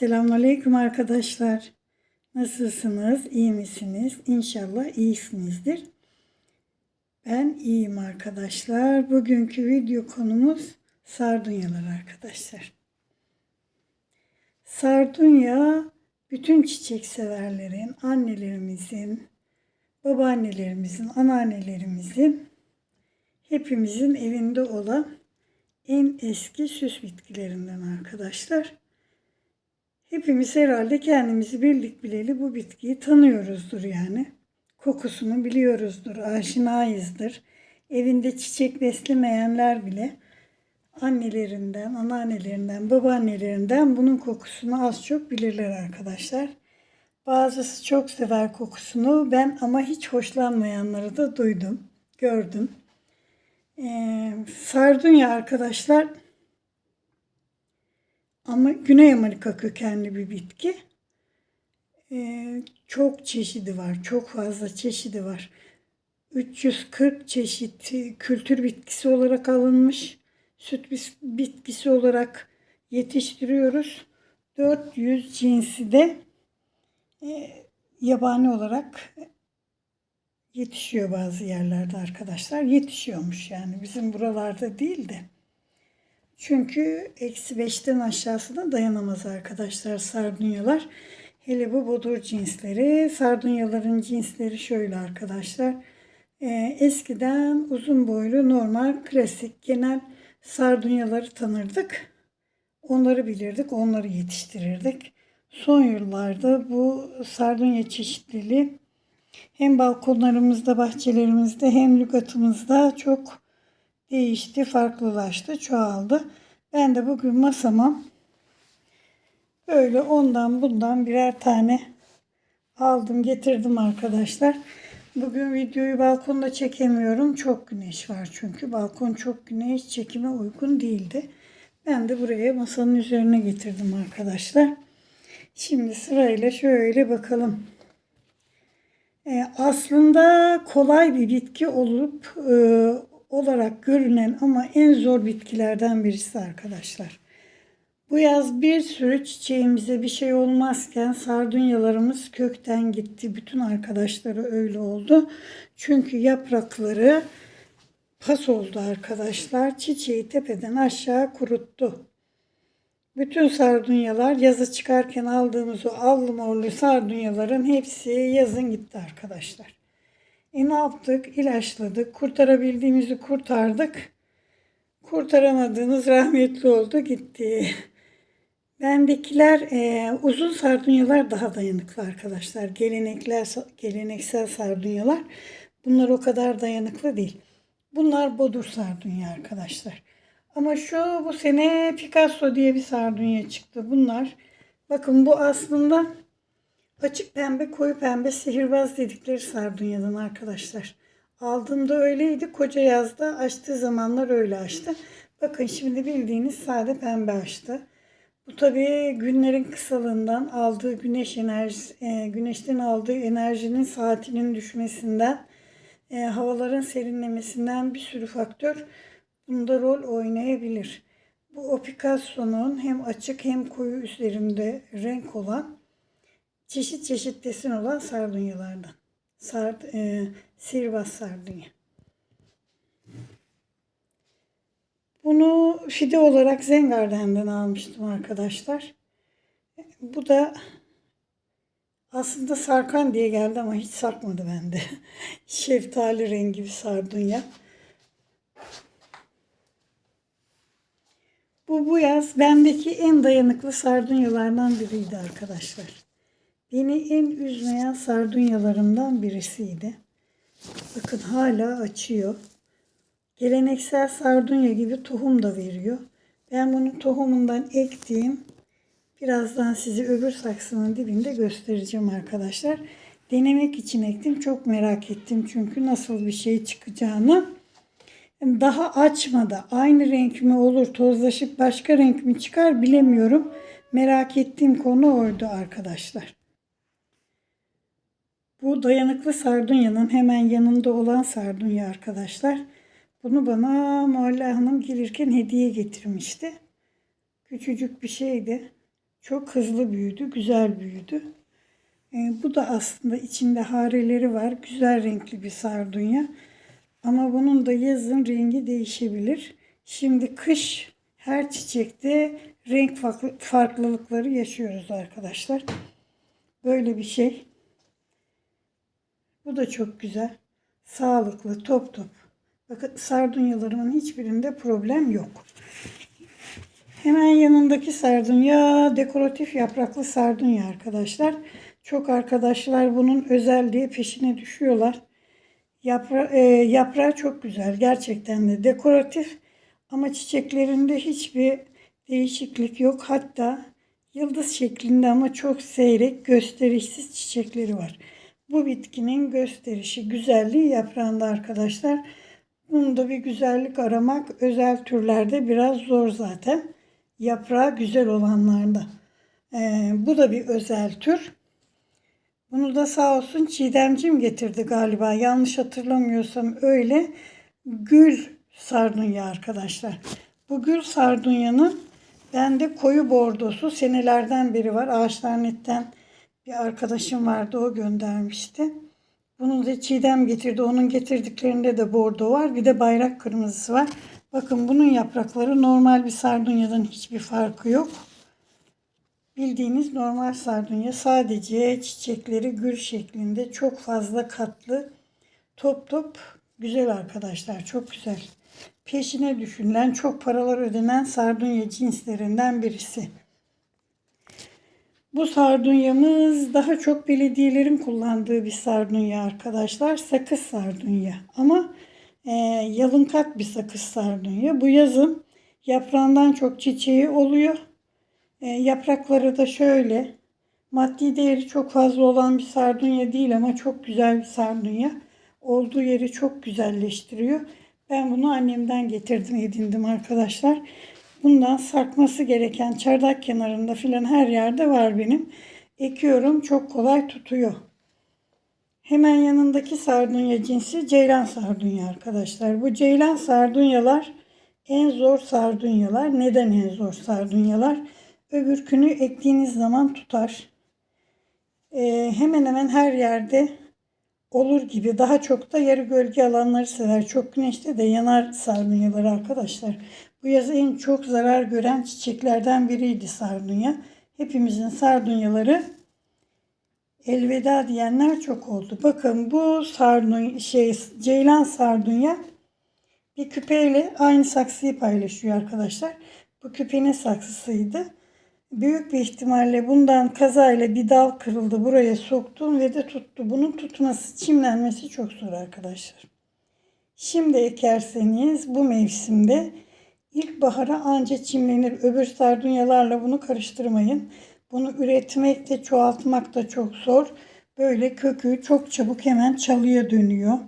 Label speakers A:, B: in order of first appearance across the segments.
A: Selamünaleyküm arkadaşlar. Nasılsınız? İyi misiniz? İnşallah iyisinizdir. Ben iyiyim arkadaşlar. Bugünkü video konumuz sardunyalar arkadaşlar. Sardunya bütün çiçek severlerin, annelerimizin, babaannelerimizin, anneannelerimizin hepimizin evinde olan en eski süs bitkilerinden arkadaşlar. Hepimiz herhalde kendimizi bildik bileli bu bitkiyi tanıyoruzdur yani. Kokusunu biliyoruzdur, aşinayızdır. Evinde çiçek beslemeyenler bile annelerinden, anneannelerinden, babaannelerinden bunun kokusunu az çok bilirler arkadaşlar. Bazısı çok sever kokusunu. Ben ama hiç hoşlanmayanları da duydum, gördüm. Ee, sardunya arkadaşlar ama Güney Amerika kökenli bir bitki. Ee, çok çeşidi var. Çok fazla çeşidi var. 340 çeşit kültür bitkisi olarak alınmış. Süt bitkisi olarak yetiştiriyoruz. 400 cinsi de e, yabani olarak yetişiyor bazı yerlerde arkadaşlar. Yetişiyormuş yani bizim buralarda değil de. Çünkü eksi beşten aşağısına dayanamaz arkadaşlar sardunyalar. Hele bu bodur cinsleri. Sardunyaların cinsleri şöyle arkadaşlar. Ee, eskiden uzun boylu normal klasik genel sardunyaları tanırdık. Onları bilirdik, onları yetiştirirdik. Son yıllarda bu sardunya çeşitliliği hem balkonlarımızda, bahçelerimizde hem lügatımızda çok değişti, farklılaştı, çoğaldı. Ben de bugün masama böyle ondan bundan birer tane aldım, getirdim arkadaşlar. Bugün videoyu balkonda çekemiyorum. Çok güneş var çünkü. Balkon çok güneş çekime uygun değildi. Ben de buraya masanın üzerine getirdim arkadaşlar. Şimdi sırayla şöyle bakalım. Ee, aslında kolay bir bitki olup e, olarak görünen ama en zor bitkilerden birisi arkadaşlar. Bu yaz bir sürü çiçeğimize bir şey olmazken sardunyalarımız kökten gitti. Bütün arkadaşları öyle oldu. Çünkü yaprakları pas oldu arkadaşlar. Çiçeği tepeden aşağı kuruttu. Bütün sardunyalar yazı çıkarken aldığımız o allı morlu sardunyaların hepsi yazın gitti arkadaşlar. E ne yaptık? İlaçladık. Kurtarabildiğimizi kurtardık. Kurtaramadığımız rahmetli oldu gitti. Bendekiler e, uzun sardunyalar daha dayanıklı arkadaşlar. Gelenekler, geleneksel sardunyalar. Bunlar o kadar dayanıklı değil. Bunlar bodur sardunya arkadaşlar. Ama şu bu sene Picasso diye bir sardunya çıktı. Bunlar bakın bu aslında açık pembe koyu pembe sihirbaz dedikleri sardunyadan arkadaşlar. Aldığımda öyleydi. Koca yazda açtığı zamanlar öyle açtı. Bakın şimdi bildiğiniz sade pembe açtı. Bu tabii günlerin kısalığından aldığı güneş enerjisi, e, güneşten aldığı enerjinin saatinin düşmesinden, e, havaların serinlemesinden bir sürü faktör bunda rol oynayabilir. Bu o hem açık hem koyu üzerinde renk olan çeşit çeşit desen olan sardunyalardan. Sard, e, sihirbaz sardunya. Bunu fide olarak Zengarden'den almıştım arkadaşlar. Bu da aslında sarkan diye geldi ama hiç sarkmadı bende. Şeftali rengi bir sardunya. Bu bu yaz bendeki en dayanıklı sardunyalardan biriydi arkadaşlar. Beni en üzmeyen sardunyalarımdan birisiydi. Bakın hala açıyor. Geleneksel sardunya gibi tohum da veriyor. Ben bunun tohumundan ektiğim birazdan sizi öbür saksının dibinde göstereceğim arkadaşlar. Denemek için ektim. Çok merak ettim çünkü nasıl bir şey çıkacağını. Daha açmadı. Aynı renk mi olur, tozlaşıp başka renk mi çıkar bilemiyorum. Merak ettiğim konu oydu arkadaşlar. Bu dayanıklı sardunyanın hemen yanında olan sardunya arkadaşlar. Bunu bana Mualla Hanım gelirken hediye getirmişti. Küçücük bir şeydi. Çok hızlı büyüdü, güzel büyüdü. E, bu da aslında içinde hareleri var. Güzel renkli bir sardunya. Ama bunun da yazın rengi değişebilir. Şimdi kış her çiçekte renk farklı- farklılıkları yaşıyoruz arkadaşlar. Böyle bir şey. Bu da çok güzel. Sağlıklı, top top. Bakın sardunyalarımın hiçbirinde problem yok. Hemen yanındaki sardunya dekoratif yapraklı sardunya arkadaşlar. Çok arkadaşlar bunun özel diye peşine düşüyorlar. Yapra e, yaprağı çok güzel. Gerçekten de dekoratif ama çiçeklerinde hiçbir değişiklik yok. Hatta yıldız şeklinde ama çok seyrek, gösterişsiz çiçekleri var. Bu bitkinin gösterişi, güzelliği yaprağında arkadaşlar. Bunda bir güzellik aramak özel türlerde biraz zor zaten. Yaprağı güzel olanlarda. Ee, bu da bir özel tür. Bunu da sağ olsun Çiğdemcim getirdi galiba. Yanlış hatırlamıyorsam öyle. Gül sardunya arkadaşlar. Bu gül sardunyanın bende koyu bordosu senelerden beri var. Ağaçlar netten bir arkadaşım vardı o göndermişti. Bunu da Çiğdem getirdi. Onun getirdiklerinde de bordo var. Bir de bayrak kırmızısı var. Bakın bunun yaprakları normal bir sardunyadan hiçbir farkı yok. Bildiğiniz normal sardunya sadece çiçekleri gül şeklinde çok fazla katlı top top güzel arkadaşlar çok güzel. Peşine düşünülen çok paralar ödenen sardunya cinslerinden birisi. Bu sardunyamız daha çok belediyelerin kullandığı bir sardunya arkadaşlar. Sakız sardunya ama e, yalınkat bir sakız sardunya. Bu yazın yaprağından çok çiçeği oluyor. E, yaprakları da şöyle. Maddi değeri çok fazla olan bir sardunya değil ama çok güzel bir sardunya. Olduğu yeri çok güzelleştiriyor. Ben bunu annemden getirdim edindim arkadaşlar. Bundan sarkması gereken çardak kenarında filan her yerde var benim. Ekiyorum çok kolay tutuyor. Hemen yanındaki sardunya cinsi ceylan sardunya arkadaşlar. Bu ceylan sardunyalar en zor sardunyalar. Neden en zor sardunyalar? Öbürkünü ektiğiniz zaman tutar. Ee, hemen hemen her yerde olur gibi. Daha çok da yarı gölge alanları sever. Çok güneşte de yanar sardunyalar arkadaşlar. Bu yaz en çok zarar gören çiçeklerden biriydi sardunya. Hepimizin sardunyaları elveda diyenler çok oldu. Bakın bu sardunya şey ceylan sardunya bir küpeyle aynı saksıyı paylaşıyor arkadaşlar. Bu küpenin saksısıydı. Büyük bir ihtimalle bundan kazayla bir dal kırıldı. Buraya soktum ve de tuttu. Bunun tutması, çimlenmesi çok zor arkadaşlar. Şimdi ekerseniz bu mevsimde ilkbahara anca çimlenir. Öbür sardunyalarla bunu karıştırmayın. Bunu üretmek de çoğaltmak da çok zor. Böyle kökü çok çabuk hemen çalıya dönüyor.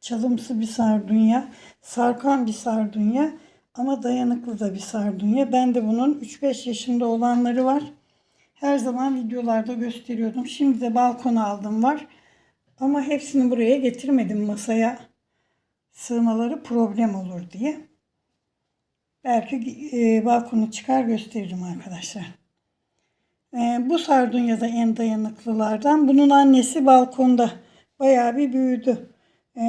A: Çalımsı bir sardunya, sarkan bir sardunya ama dayanıklı da bir sardunya. Ben de bunun 3-5 yaşında olanları var. Her zaman videolarda gösteriyordum. Şimdi de balkona aldım var. Ama hepsini buraya getirmedim masaya. Sığmaları problem olur diye. Belki e, balkonu çıkar gösteririm arkadaşlar. E, bu sardunya da en dayanıklılardan. Bunun annesi balkonda bayağı bir büyüdü. E,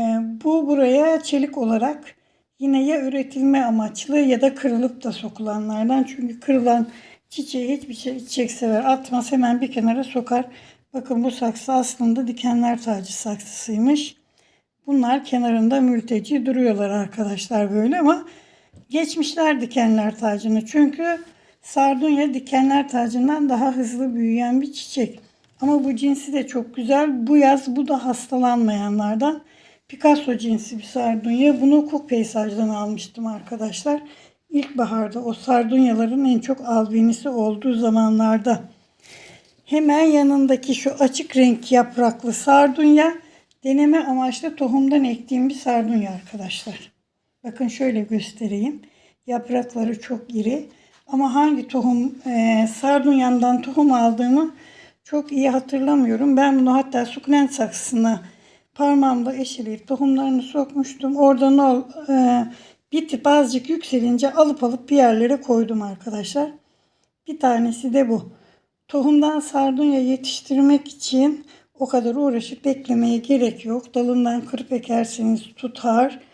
A: bu buraya çelik olarak yine ya üretilme amaçlı ya da kırılıp da sokulanlardan. Çünkü kırılan çiçeği hiçbir şey çiçek sever. Atmaz hemen bir kenara sokar. Bakın bu saksı aslında dikenler tacı saksısıymış. Bunlar kenarında mülteci duruyorlar arkadaşlar böyle ama geçmişler dikenler tacını. Çünkü sardunya dikenler tacından daha hızlı büyüyen bir çiçek. Ama bu cinsi de çok güzel. Bu yaz bu da hastalanmayanlardan. Picasso cinsi bir sardunya. Bunu Cook Peyzaj'dan almıştım arkadaşlar. İlkbaharda o sardunyaların en çok albenisi olduğu zamanlarda. Hemen yanındaki şu açık renk yapraklı sardunya deneme amaçlı tohumdan ektiğim bir sardunya arkadaşlar. Bakın şöyle göstereyim. Yaprakları çok iri. Ama hangi tohum e, sardunyandan tohum aldığımı çok iyi hatırlamıyorum. Ben bunu hatta sukulent saksısına parmağımla eşeleyip tohumlarını sokmuştum. Oradan o e, bitip azıcık yükselince alıp alıp bir yerlere koydum arkadaşlar. Bir tanesi de bu. Tohumdan sardunya yetiştirmek için o kadar uğraşıp beklemeye gerek yok. Dalından kırıp ekerseniz tutar.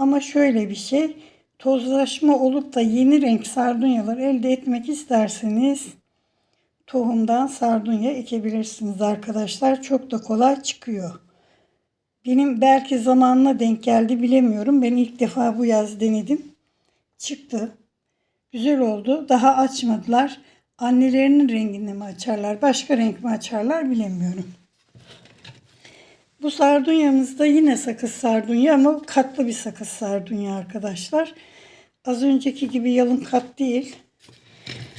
A: Ama şöyle bir şey, tozlaşma olup da yeni renk sardunyalar elde etmek isterseniz tohumdan sardunya ekebilirsiniz arkadaşlar. Çok da kolay çıkıyor. Benim belki zamanla denk geldi bilemiyorum. Ben ilk defa bu yaz denedim. Çıktı. Güzel oldu. Daha açmadılar. Annelerinin rengini mi açarlar, başka renk mi açarlar bilemiyorum. Bu sardunyamız da yine sakız sardunya ama katlı bir sakız sardunya arkadaşlar. Az önceki gibi yalın kat değil.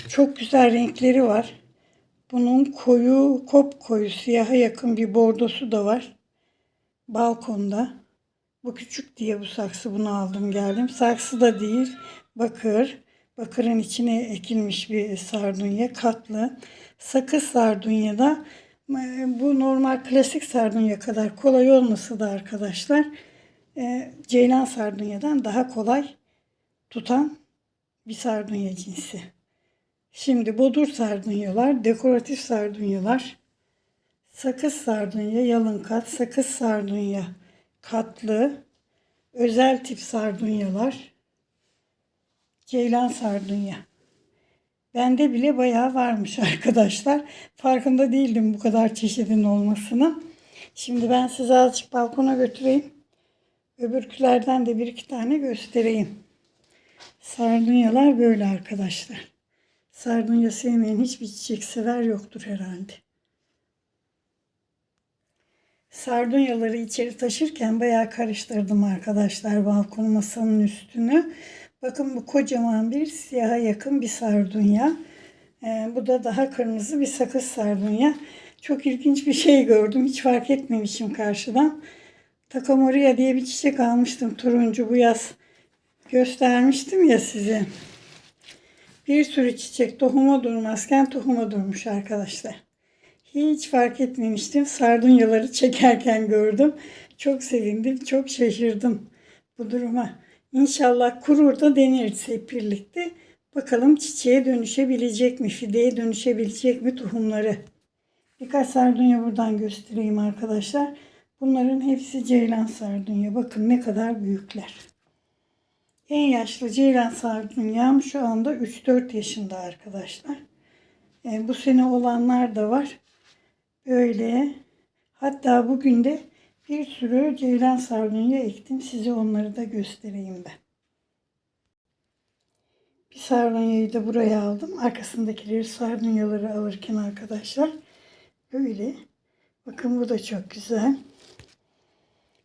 A: Çok güzel renkleri var. Bunun koyu, kop koyu siyaha yakın bir bordosu da var. Balkonda. Bu küçük diye bu saksı bunu aldım geldim. Saksı da değil. Bakır. Bakırın içine ekilmiş bir sardunya. Katlı. Sakız sardunya da bu normal klasik sardunya kadar kolay olmasa da arkadaşlar e, ceylan sardunyadan daha kolay tutan bir sardunya cinsi. Şimdi bodur sardunyalar, dekoratif sardunyalar, sakız sardunya, yalın kat, sakız sardunya, katlı, özel tip sardunyalar, ceylan sardunya. Bende bile bayağı varmış arkadaşlar. Farkında değildim bu kadar çeşidin olmasına. Şimdi ben size azıcık balkona götüreyim. Öbürkülerden de bir iki tane göstereyim. Sardunyalar böyle arkadaşlar. Sardunya sevmeyen hiçbir çiçek sever yoktur herhalde. Sardunyaları içeri taşırken bayağı karıştırdım arkadaşlar balkon masanın üstünü. Bakın bu kocaman bir siyaha yakın bir sardunya. Ee, bu da daha kırmızı bir sakız sardunya. Çok ilginç bir şey gördüm. Hiç fark etmemişim karşıdan. Takamoria diye bir çiçek almıştım turuncu bu yaz. Göstermiştim ya size. Bir sürü çiçek tohuma durmazken tohuma durmuş arkadaşlar. Hiç fark etmemiştim. Sardunyaları çekerken gördüm. Çok sevindim, çok şaşırdım bu duruma. İnşallah kurur da deneriz hep birlikte. Bakalım çiçeğe dönüşebilecek mi, fideye dönüşebilecek mi tohumları. Birkaç sardunya buradan göstereyim arkadaşlar. Bunların hepsi ceylan sardunya. Bakın ne kadar büyükler. En yaşlı ceylan sardunyam şu anda 3-4 yaşında arkadaşlar. E, bu sene olanlar da var. Böyle. Hatta bugün de bir sürü ceylan sardunya ektim. Size onları da göstereyim ben. Bir sardunyayı da buraya aldım. Arkasındakileri sardunyaları alırken arkadaşlar. Böyle. Bakın bu da çok güzel.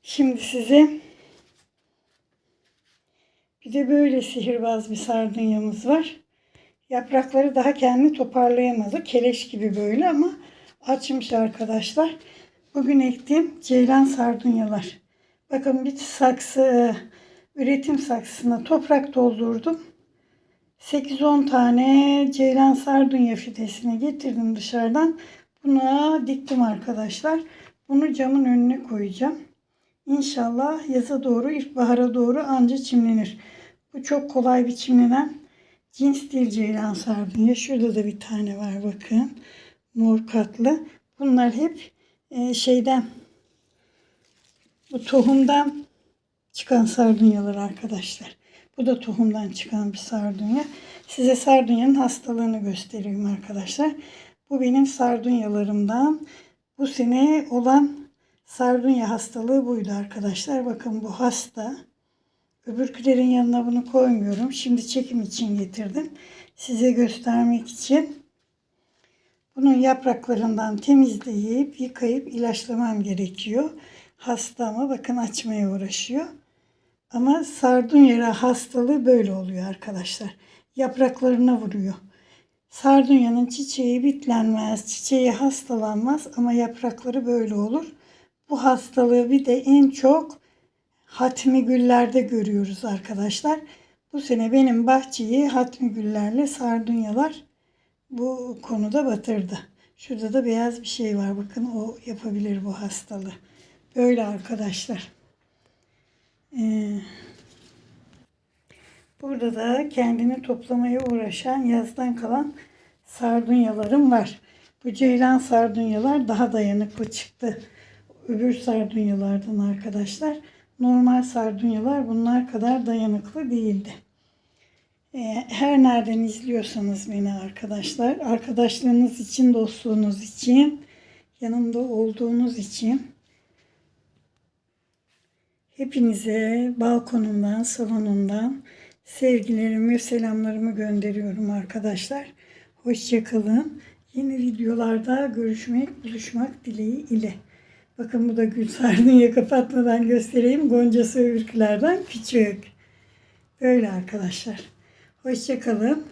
A: Şimdi size bir de böyle sihirbaz bir sardunyamız var. Yaprakları daha kendini toparlayamadı. Keleş gibi böyle ama açmış arkadaşlar. Bugün ektiğim ceylan sardunyalar. Bakın bir saksı, üretim saksısına toprak doldurdum. 8-10 tane ceylan sardunya fidesini getirdim dışarıdan. Buna diktim arkadaşlar. Bunu camın önüne koyacağım. İnşallah yaza doğru, ilkbahara doğru anca çimlenir. Bu çok kolay bir çimlenen cins değil ceylan sardunya. Şurada da bir tane var bakın. Mor katlı. Bunlar hep e, şeyden bu tohumdan çıkan sardunyalar arkadaşlar. Bu da tohumdan çıkan bir sardunya. Size sardunyanın hastalığını göstereyim arkadaşlar. Bu benim sardunyalarımdan. Bu sene olan sardunya hastalığı buydu arkadaşlar. Bakın bu hasta. Öbürkülerin yanına bunu koymuyorum. Şimdi çekim için getirdim. Size göstermek için. Bunun yapraklarından temizleyip yıkayıp ilaçlamam gerekiyor. Hasta ama bakın açmaya uğraşıyor. Ama sardunya hastalığı böyle oluyor arkadaşlar. Yapraklarına vuruyor. Sardunyanın çiçeği bitlenmez, çiçeği hastalanmaz ama yaprakları böyle olur. Bu hastalığı bir de en çok hatmi güllerde görüyoruz arkadaşlar. Bu sene benim bahçeyi hatmi güllerle sardunyalar bu konuda batırdı. Şurada da beyaz bir şey var. Bakın o yapabilir bu hastalığı. Böyle arkadaşlar. Ee, burada da kendini toplamaya uğraşan yazdan kalan sardunyalarım var. Bu ceylan sardunyalar daha dayanıklı çıktı. Öbür sardunyalardan arkadaşlar. Normal sardunyalar bunlar kadar dayanıklı değildi. Ee, Her nereden izliyorsanız beni arkadaşlar, arkadaşlarınız için, dostluğunuz için, yanımda olduğunuz için hepinize balkonumdan, salonumdan sevgilerimi selamlarımı gönderiyorum arkadaşlar. Hoşçakalın. Yeni videolarda görüşmek, buluşmak dileği ile. Bakın bu da gül sardunya kapatmadan göstereyim. Goncası öbürkülerden küçük. Böyle arkadaşlar. Hoşçakalın.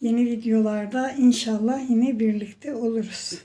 A: Yeni videolarda inşallah yine birlikte oluruz.